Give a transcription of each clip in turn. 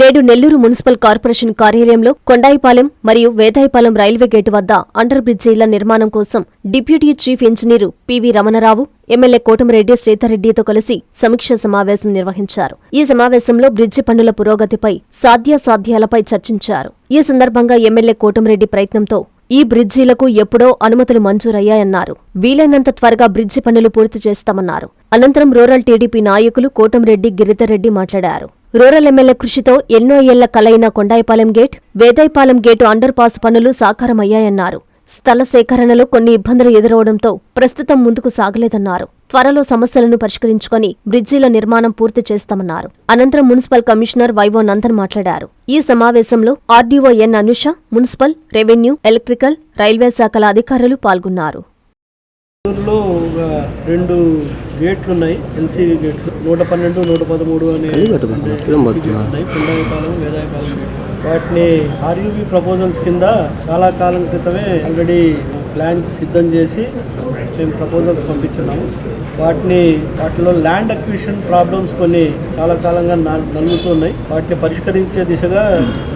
నేడు Nellore municipal corporation కార్యాలయంలో కొండాయిపాలెం మరియు వేదాయిపాలెం రైల్వే గేటు వద్ద అండర్ బ్రిడ్జిల నిర్మాణం కోసం deputy chief engineer PV Ramana Rao MLA Kotamreddy శ్రీధర్రెడ్డితో కలిసి సమీక్ష సమావేశం నిర్వహించారు. ఈ సమావేశంలో బ్రిడ్జి పనుల పురోగతిపై సాధ్యాసాధ్యాలపై చర్చించారు. ఈ సందర్భంగా ఎమ్మెల్యే కోటమిరెడ్డి ప్రయత్నంతో ఈ బ్రిడ్జీలకు ఎప్పుడో అనుమతులు మంజూరయ్యాయన్నారు. వీలైనంత త్వరగా బ్రిడ్జి పనులు పూర్తి చేస్తామన్నారు. అనంతరం రూరల్ టీడీపీ నాయకులు కోటంరెడ్డి గిరిధర్రెడ్డి మాట్లాడారు. రూరల్ ఎమ్మెల్యే కృషితో ఎన్నో ఏళ్ళ కలయిన Kondayipalem gate Vedayipalem gate underpass పనులు సాకారమయ్యాయన్నారు. స్థల సేకరణలో కొన్ని ఇబ్బందులు ఎదురవడంతో ప్రస్తుతం ముందుకు సాగలేదన్నారు. త్వరలో సమస్యలను పరిష్కరించుకొని బ్రిడ్జీల నిర్మాణం పూర్తి చేస్తామన్నారు. అనంతరం మున్సిపల్ కమిషనర్ వైవో నందన్ మాట్లాడారు. ఈ సమావేశంలో RDO N Anusha municipal revenue electrical railway శాఖల అధికారులు పాల్గొన్నారు. ఊర్లో ఒక రెండు గేట్లు ఉన్నాయి ఎన్సీవీ గేట్స్. నూట పన్నెండు నూట పదమూడు అనే ఉన్నాయి గేట్. వాటిని ఆర్యూబీ ప్రపోజల్స్ కింద చాలా కాలం క్రితమే ఆల్రెడీ ప్లాన్స్ సిద్ధం చేసి మేము ప్రపోజల్స్ పంపించున్నాము. వాటిని వాటిలో ల్యాండ్ అక్విజిషన్ ప్రాబ్లమ్స్ కొన్ని చాలా కాలంగా నలుగుతున్నాయి. వాటిని పరిష్కరించే దిశగా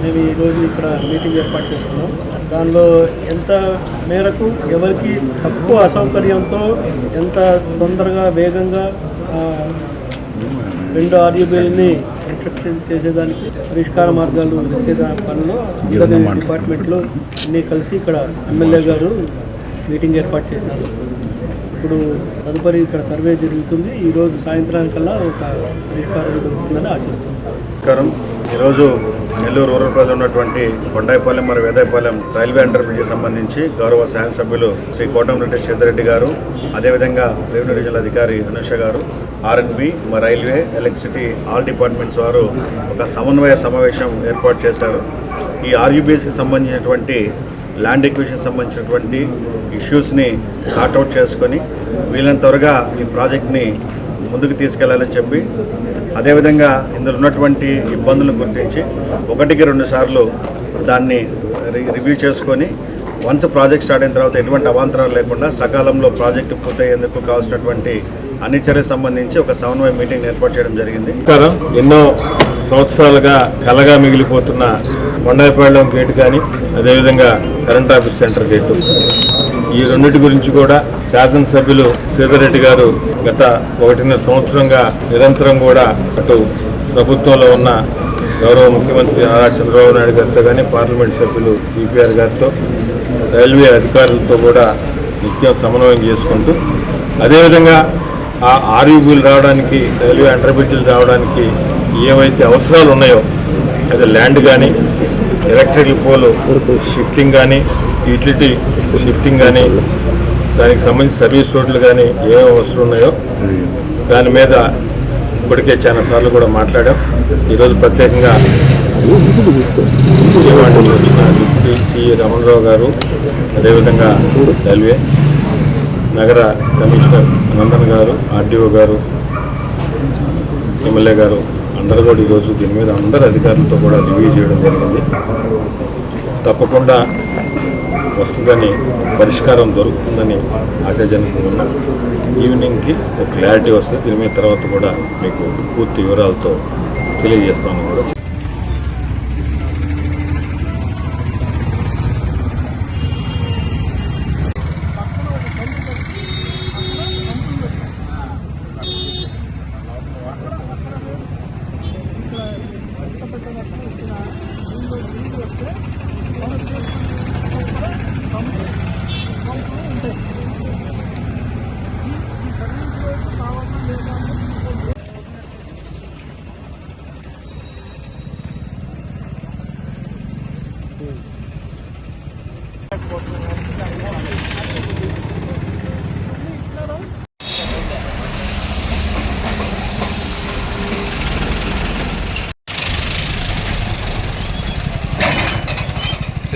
మేము ఈరోజు ఇక్కడ మీటింగ్ ఏర్పాటు చేసుకున్నాం. దానిలో ఎంత మేరకు ఎవరికి తక్కువ అసౌకర్యంతో ఎంత తొందరగా వేగంగా రెండు ఆర్యూబీని కన్స్ట్రక్షన్ చేసేదానికి పరిష్కార మార్గాలు వెతికే పనిలో డిపార్ట్మెంట్లో అన్నీ కలిసి ఇక్కడ ఎమ్మెల్యే గారు మీటింగ్ ఏర్పాటు చేసినారు. ఇప్పుడు తదుపరి ఇక్కడ సర్వే జరుగుతుంది. ఈరోజు సాయంత్రానికల్లా ఒక పరిష్కారం దొరుకుతుందని ఆశిస్తున్నాం. ఈరోజు నెల్లూరు రూరల్ ప్రజలు ఉన్నటువంటి కొండాయిపాలెం మరియు వేదాయపాలెం రైల్వే అండర్బ్రిడ్జ్కి సంబంధించి గౌరవ శాసనసభ్యులు శ్రీ కోటంరెడ్డి శ్రీధరెడ్డి గారు అదేవిధంగా రెవెన్యూ డివిజనల్ అధికారి అనుష గారు ఆర్ఎన్బి మా రైల్వే ఎలక్ట్రిసిటీ ఆల్ డిపార్ట్మెంట్స్ వారు ఒక సమన్వయ సమావేశం ఏర్పాటు చేశారు. ఈ ఆర్యూబీఎస్కి సంబంధించినటువంటి ల్యాండ్ ఎక్విషన్ సంబంధించినటువంటి ఇష్యూస్ని సార్ట్అవుట్ చేసుకొని వీళ్ళని త్వరగా ఈ ప్రాజెక్ట్ని ముందుకు తీసుకెళ్ళాలని చెప్పి అదేవిధంగా ఇందులో ఉన్నటువంటి ఇబ్బందులను గుర్తించి ఒకటికి రెండు సార్లు దాన్ని రి- రివ్యూ చేసుకొని వన్స్ ప్రాజెక్ట్ స్టార్ట్ అయిన తర్వాత ఎటువంటి అవాంతరాలు లేకుండా సకాలంలో ప్రాజెక్టు పూర్తయ్యేందుకు కావాల్సినటువంటి అన్ని చర్యలకు సంబంధించి ఒక సమన్వయ మీటింగ్ ఏర్పాటు చేయడం జరిగింది. ఎన్నో సంవత్సరాలుగా కలగా మిగిలిపోతున్న కొండాయిపాళెం గేటు కానీ అదేవిధంగా కరెంట్ ఆఫీస్ సెంటర్ గేటు. ఈ రెండింటి గురించి కూడా శాసనసభ్యులు సీతారెడ్డి గారు గత ఒకటిన్నర సంవత్సరంగా నిరంతరం కూడా అటు ప్రభుత్వంలో ఉన్న గౌరవ ముఖ్యమంత్రి నారా చంద్రబాబు నాయుడు గారితో కానీ పార్లమెంట్ సభ్యులు సిపిఆర్ గారితో రైల్వే అధికారులతో కూడా నిత్యం సమన్వయం చేసుకుంటూ అదేవిధంగా ఆ ఆర్యూబీలు రావడానికి రైల్వే అండర్ బ్రిడ్జ్లు రావడానికి ఏవైతే అవసరాలు ఉన్నాయో అది ల్యాండ్ కానీ ఎలక్ట్రికల్ పోల్ షిఫ్టింగ్ కానీ యూటిలిటీ షిఫ్టింగ్ కానీ దానికి సంబంధించి సర్వీస్ రోడ్లు కానీ ఏమేమి అవసరం ఉన్నాయో దాని మీద ఇప్పటికే చాలా సార్లు కూడా మాట్లాడాం. ఈరోజు ప్రత్యేకంగా విజయవాడ వచ్చిన డిప్యూటీ సిఈ రమణరావు గారు అదేవిధంగా రైల్వే నగర కమిషనర్ నందన్ గారు ఆర్డీఓ గారు ఎమ్మెల్యే గారు అందరూ కూడా ఈరోజు దీని మీద అందరు అధికారులతో కూడా రివ్యూ చేయడం జరిగింది. తప్పకుండా వస్తుందని పరిష్కారం దొరుకుతుందని ఆశాజనకంగా ఉన్నాం ఈవినింగ్కి ఒక క్లారిటీ వస్తుంది దీని మీద తర్వాత కూడా మీకు పూర్తి వివరాలతో తెలియజేస్తాను. కూడా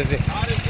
Sizi.